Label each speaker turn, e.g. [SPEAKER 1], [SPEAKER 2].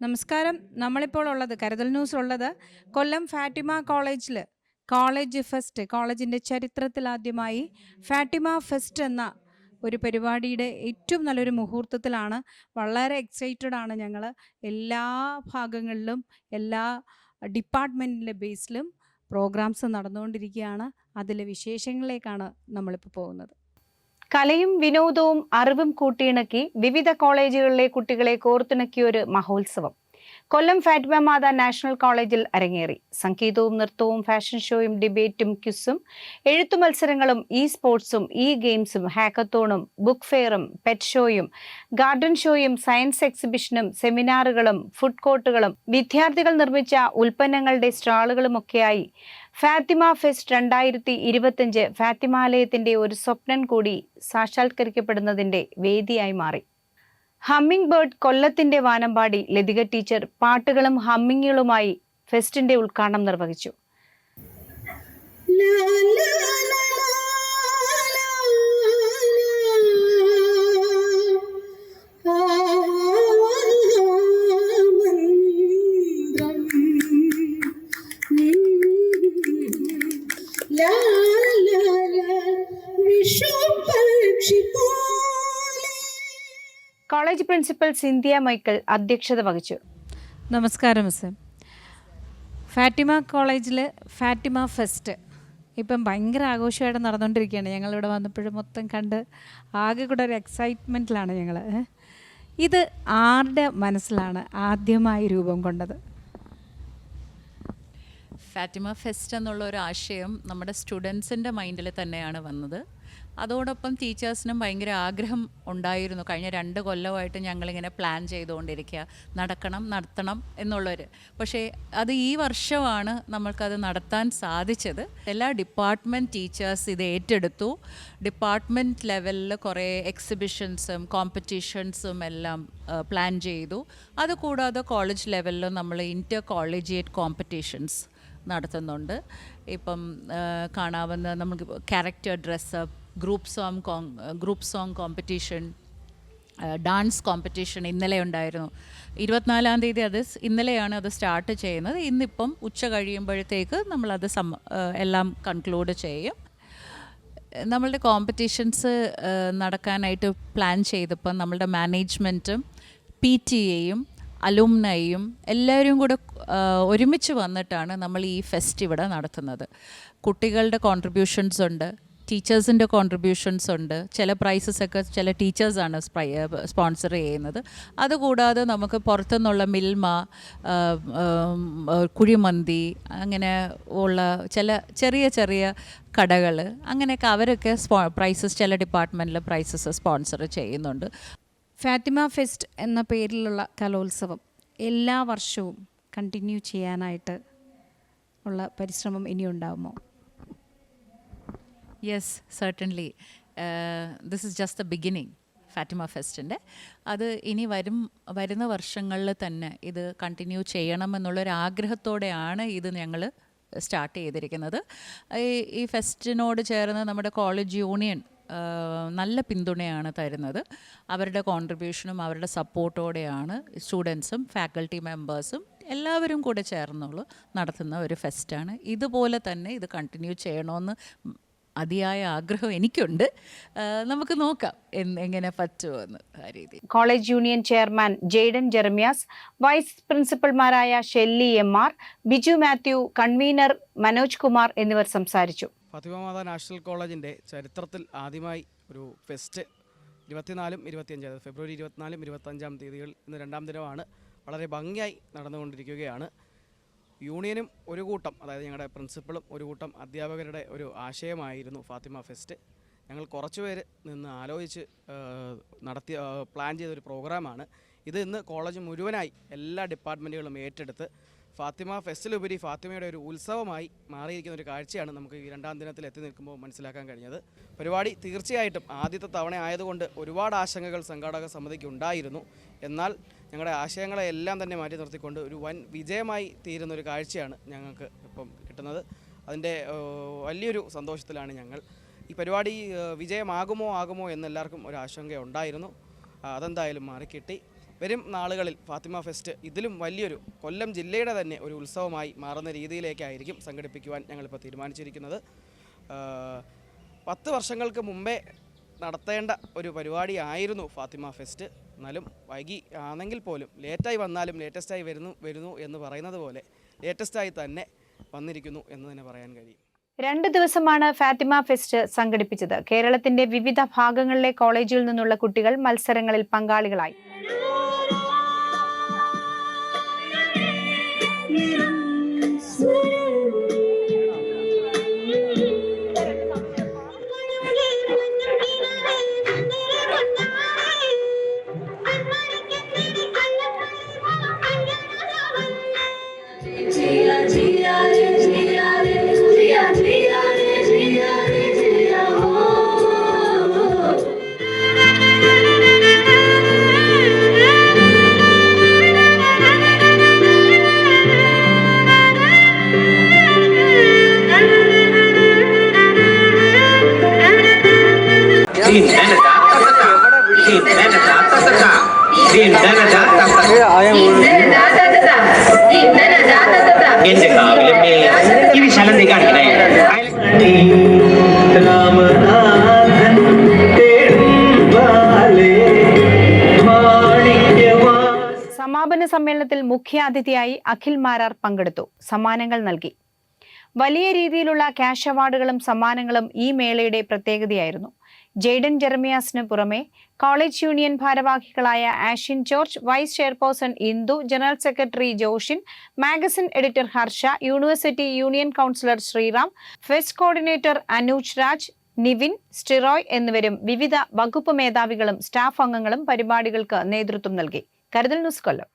[SPEAKER 1] നമസ്കാരം. നമ്മളിപ്പോൾ ഉള്ളത് കരുതൽ ന്യൂസ് ഉള്ളത് കൊല്ലം ഫാറ്റിമ കോളേജിൽ കോളേജ് ഫെസ്റ്റ് കോളേജിന്റെ ചരിത്രത്തിൽ ആദ്യമായി ഫാറ്റിമ ഫെസ്റ്റ് എന്ന ഒരു പരിപാടിയുടെ ഏറ്റവും നല്ലൊരു മുഹൂർത്തത്തിലാണ്. വളരെ എക്സൈറ്റഡ് ആണ് ഞങ്ങൾ എല്ലാ ഭാഗങ്ങളിലും എല്ലാ ഡിപ്പാർട്ട്മെന്റിന്റെ ബേസിലും പ്രോഗ്രാംസ് നടന്നുകൊണ്ടിരിക്കുകയാണ്. അതിലെ വിശേഷങ്ങളിലേക്കാണ് നമ്മളിപ്പോൾ പോകുന്നത്.
[SPEAKER 2] കലയും വിനോദവും അറിവും കൂട്ടിയിണക്കി വിവിധ കോളേജുകളിലെ കുട്ടികളെ കോർത്തിണക്കിയ ഒരു മഹോത്സവം. കൊല്ലം ഫാറ്റ്മ മാത നാഷണൽ കോളേജിൽ അരങ്ങേറി. സംഗീതവും നൃത്തവും ഫാഷൻ ഷോയും ഡിബേറ്റും ക്യുസും എഴുത്തു മത്സരങ്ങളും ഇ സ്പോർട്സും ഇ ഗെയിംസും ഹാക്കത്തോണും ബുക്ക് ഫെയറും പെറ്റ് ഷോയും ഗാർഡൻ ഷോയും സയൻസ് എക്സിബിഷനും സെമിനാറുകളും ഫുഡ് കോർട്ടുകളും വിദ്യാർത്ഥികൾ നിർമ്മിച്ച ഉൽപ്പന്നങ്ങളുടെ സ്റ്റാളുകളുമൊക്കെയായി ഫാത്തിമ ഫെസ്റ്റ് രണ്ടായിരത്തി ഇരുപത്തിയഞ്ച് ഫാത്തിമാലയത്തിന്റെ ഒരു സ്വപ്നം കൂടി സാക്ഷാത്കരിക്കപ്പെടുന്നതിന്റെ വേദിയായി മാറി. ഹമ്മിംഗ് ബേർഡ് കൊല്ലത്തിന്റെ വാനമ്പാടി ലതിക ടീച്ചർ പാട്ടുകളും ഹമ്മിങ്ങുകളുമായി ഫെസ്റ്റിന്റെ ഉദ്ഘാടനം നിർവഹിച്ചു. കോളേജ് പ്രിൻസിപ്പൽ സിന്ധ്യ മൈക്കിൾ അധ്യക്ഷത വഹിച്ചു.
[SPEAKER 1] നമസ്കാരം മിസ് ഫാറ്റിമ കോളേജിൽ ഫാറ്റിമ ഫെസ്റ്റ്. ഇപ്പം ഭയങ്കര ആഘോഷമായിട്ട് നടന്നുകൊണ്ടിരിക്കുകയാണ്. ഞങ്ങളിവിടെ വന്നപ്പോഴും മൊത്തം കണ്ട് ആകെ കൂടെ ഒരു എക്സൈറ്റ്മെന്റിലാണ് ഞങ്ങൾ ഇത് ആരുടെ മനസ്സിലാണ് ആദ്യമായി രൂപം കൊണ്ടത്?
[SPEAKER 3] ഫാറ്റിമ ഫെസ്റ്റ് എന്നുള്ള ഒരു ആശയം നമ്മുടെ സ്റ്റുഡൻസിന്റെ മൈൻഡിൽ തന്നെയാണ് വന്നത്. അതോടൊപ്പം ടീച്ചേഴ്സിനും ഭയങ്കര ആഗ്രഹം ഉണ്ടായിരുന്നു. കഴിഞ്ഞ രണ്ട് കൊല്ലമായിട്ട് ഞങ്ങളിങ്ങനെ പ്ലാൻ ചെയ്തുകൊണ്ടിരിക്കുക. നടക്കണം നടത്തണം എന്നുള്ളൊരു. പക്ഷേ അത് ഈ വർഷമാണ് നമ്മൾക്കത് നടത്താൻ സാധിച്ചത്. എല്ലാ ഡിപ്പാർട്ട്മെന്റ് ടീച്ചേഴ്സ് ഇത് ഏറ്റെടുത്തു. ഡിപ്പാർട്ട്മെന്റ് ലെവലിൽ കുറേ എക്സിബിഷൻസും കോമ്പറ്റീഷൻസും എല്ലാം പ്ലാൻ ചെയ്തു. അതുകൂടാതെ കോളേജ് ലെവലിലും നമ്മൾ ഇന്റർ കോളേജിയേറ്റ് കോമ്പറ്റീഷൻസ് നടത്തുന്നുണ്ട്. ഇപ്പം കാണാവുന്ന നമുക്ക് character dress up group song group song competition dance competition ഇന്നലെ ഉണ്ടായിരുന്നു. ഇരുപത്തിനാലാം തീയതി അത് ഇന്നലെയാണ് അത് സ്റ്റാർട്ട് ചെയ്യുന്നത്. ഇന്നിപ്പം ഉച്ച കഴിയുമ്പോഴത്തേക്ക് നമ്മളത് സം എല്ലാം കൺക്ലൂഡ് ചെയ്യും. നമ്മളുടെ കോമ്പറ്റീഷൻസ് നടക്കാനായിട്ട് പ്ലാൻ ചെയ്തപ്പോൾ നമ്മളുടെ മാനേജ്മെന്റും പി ടി എയും അലുമിനയും എല്ലാവരും കൂടെ ഒരുമിച്ച് വന്നിട്ടാണ് നമ്മൾ ഈ ഫെസ്റ്റ് ഇവിടെ നടത്തുന്നത്. കുട്ടികളുടെ കോൺട്രിബ്യൂഷൻസ് ഉണ്ട് ടീച്ചേഴ്സിന്റെ കോൺട്രിബ്യൂഷൻസ് ഉണ്ട് ചില പ്രൈസസ് ഒക്കെ ചില ടീച്ചേഴ്സാണ് സ്പോൺസർ ചെയ്യുന്നത്. അതുകൂടാതെ നമുക്ക് പുറത്തുനിന്നുള്ള മിൽമ കുഴിമന്തി അങ്ങനെ ഉള്ള ചില ചെറിയ ചെറിയ കടകൾ അങ്ങനെയൊക്കെ അവരൊക്കെ സ്പോ പ്രൈസസ് ചില ഡിപ്പാർട്ട്മെന്റിൽ പ്രൈസസ് സ്പോൺസർ ചെയ്യുന്നുണ്ട്.
[SPEAKER 1] ഫാത്തിമ ഫെസ്റ്റ് എന്ന പേരിലുള്ള കലോത്സവം എല്ലാ വർഷവും കണ്ടിന്യൂ ചെയ്യാനായിട്ട് ഉള്ള പരിശ്രമം ഇനി ഉണ്ടാകുമോ
[SPEAKER 3] yes certainly this is just the beginning Fatima ഫെസ്റ്റിന്റെ അത് ഇനി വരും വരുന്ന വർഷങ്ങളിൽ തന്നെ ഇത് കണ്ടിന്യൂ ചെയ്യണമെന്നുള്ളൊരു ആഗ്രഹത്തോടെയാണ് ഇത് ഞങ്ങൾ സ്റ്റാർട്ട് ചെയ്തിരിക്കുന്നത്. ഈ ഫെസ്റ്റിനോട് ചേർന്ന് നമ്മുടെ കോളേജ് യൂണിയൻ നല്ല പിന്തുണയാണ് തരുന്നത്. അവരുടെ കോൺട്രിബ്യൂഷനും അവരുടെ സപ്പോർട്ടോടെയാണ് സ്റ്റുഡൻസും ഫാക്കൽറ്റി മെമ്പേഴ്സും എല്ലാവരും കൂടെ ചേർന്നുള്ള നടത്തുന്ന ഒരു ഫെസ്റ്റാണ് ഇതുപോലെ തന്നെ ഇത് കണ്ടിന്യൂ ചെയ്യണമെന്ന് അതിയായ ആഗ്രഹം എനിക്കുണ്ട്. നമുക്ക് നോക്കാം എങ്ങനെ പറ്റുമെന്ന് ആ രീതി
[SPEAKER 2] college union chairman Jaiden Jeremias vice പ്രിൻസിപ്പൽമാരായ Shelly M R Biju Mathew convener Manoj Kumar എന്നിവർ സംസാരിച്ചു.
[SPEAKER 4] ഫാത്തിമ മാതാ നാഷണൽ കോളേജിന്റെ ചരിത്രത്തിൽ ആദ്യമായി ഒരു ഫെസ്റ്റ് ഇരുപത്തിനാലും ഇരുപത്തിയഞ്ച് അതായത് ഫെബ്രുവരി ഇരുപത്തിനാലും ഇരുപത്തഞ്ചാം തീയതികൾ ഇന്ന് രണ്ടാം ദിനമാണ് വളരെ ഭംഗിയായി നടന്നുകൊണ്ടിരിക്കുകയാണ്. യൂണിയനും ഒരു കൂട്ടം അതായത് ഞങ്ങളുടെ പ്രിൻസിപ്പളും ഒരു കൂട്ടം അധ്യാപകരുടെ ഒരു ആശയമായിരുന്നു ഫാത്തിമ ഫെസ്റ്റ്. ഞങ്ങൾ കുറച്ച് പേര് നിന്ന് ആലോചിച്ച് നടത്തിയ പ്ലാൻ ചെയ്തൊരു പ്രോഗ്രാമാണ്. ഇത് ഇന്ന് കോളേജ് മുഴുവനായി എല്ലാ ഡിപ്പാർട്ട്മെന്റുകളും ഏറ്റെടുത്ത് ഫാത്തിമ ഫെസ്റ്റിലുപരി ഫാത്തിമയുടെ ഒരു ഉത്സവമായി മാറിയിരിക്കുന്ന ഒരു കാഴ്ചയാണ് നമുക്ക് ഈ രണ്ടാം ദിനത്തിൽ എത്തി നിൽക്കുമ്പോൾ മനസ്സിലാക്കാൻ കഴിഞ്ഞത്. പരിപാടി തീർച്ചയായിട്ടും ആദ്യത്തെ തവണ ആയതുകൊണ്ട് ഒരുപാട് ആശങ്കകൾ സംഘാടക സമിതിക്ക് ഉണ്ടായിരുന്നു. എന്നാൽ ഞങ്ങളുടെ ആശയങ്ങളെ എല്ലാം തന്നെ മാറ്റി നിർത്തിക്കൊണ്ട് ഒരു വൻ വിജയമായി തീരുന്ന ഒരു കാഴ്ചയാണ് ഞങ്ങൾക്ക് ഇപ്പം കിട്ടുന്നത്. അതിന്റെ വലിയൊരു സന്തോഷത്തിലാണ് ഞങ്ങൾ. ഈ പരിപാടി വിജയമാകുമോ ആകുമോ എന്ന് എല്ലാവർക്കും ഒരു ആശങ്ക ഉണ്ടായിരുന്നു. അതെന്തായാലും മാറിക്കിട്ടി. വരും നാളുകളിൽ ഫാത്തിമ ഫെസ്റ്റ് ഇതിലും വലിയൊരു കൊല്ലം ജില്ലയുടെ തന്നെ ഒരു ഉത്സവമായി മാറുന്ന രീതിയിലേക്കായിരിക്കും സംഘടിപ്പിക്കുവാൻ ഞങ്ങളിപ്പോൾ തീരുമാനിച്ചിരിക്കുന്നത്. പത്ത് വർഷങ്ങൾക്ക് മുമ്പേ നടത്തേണ്ട ഒരു പരിപാടിയായിരുന്നു ഫാത്തിമ ഫെസ്റ്റ്. എന്നാലും വൈകി ആണെങ്കിൽ പോലും ലേറ്റായി വന്നാലും ലേറ്റസ്റ്റായി വരുന്നു വരുന്നു എന്ന് പറയുന്നത് പോലെ ലേറ്റസ്റ്റായി തന്നെ വന്നിരിക്കുന്നു എന്ന് തന്നെ പറയാൻ കഴിയും.
[SPEAKER 2] രണ്ട് ദിവസമാണ് ഫാത്തിമ ഫെസ്റ്റ് സംഘടിപ്പിച്ചത്. കേരളത്തിന്റെ വിവിധ ഭാഗങ്ങളിലെ കോളേജിൽ നിന്നുള്ള കുട്ടികൾ മത്സരങ്ങളിൽ പങ്കാളികളായി. സമ്മേളനത്തിൽ മുഖ്യാതിഥിയായി അഖിൽ മാരാർ പങ്കെടുത്തു. സമ്മാനങ്ങൾ നൽകി. വലിയ രീതിയിലുള്ള ക്യാഷ് അവാർഡുകളും സമ്മാനങ്ങളും ഈ മേളയുടെ പ്രത്യേകതയായിരുന്നു. ജെയ്ഡൻ ജെറമിയാസിന് പുറമെ കോളേജ് യൂണിയൻ ഭാരവാഹികളായ Ashin George vice chairperson Indu general secretary Joshin magazine editor Harsha university union councillor Sreeram fest coordinator Anuj Raj Nivin സ്റ്റിറോയ് എന്നിവരും വിവിധ വകുപ്പ് മേധാവികളും സ്റ്റാഫ് അംഗങ്ങളും പരിപാടികൾക്ക് നേതൃത്വം നൽകി. കരുതൽ ന്യൂസ് കൊല്ലം.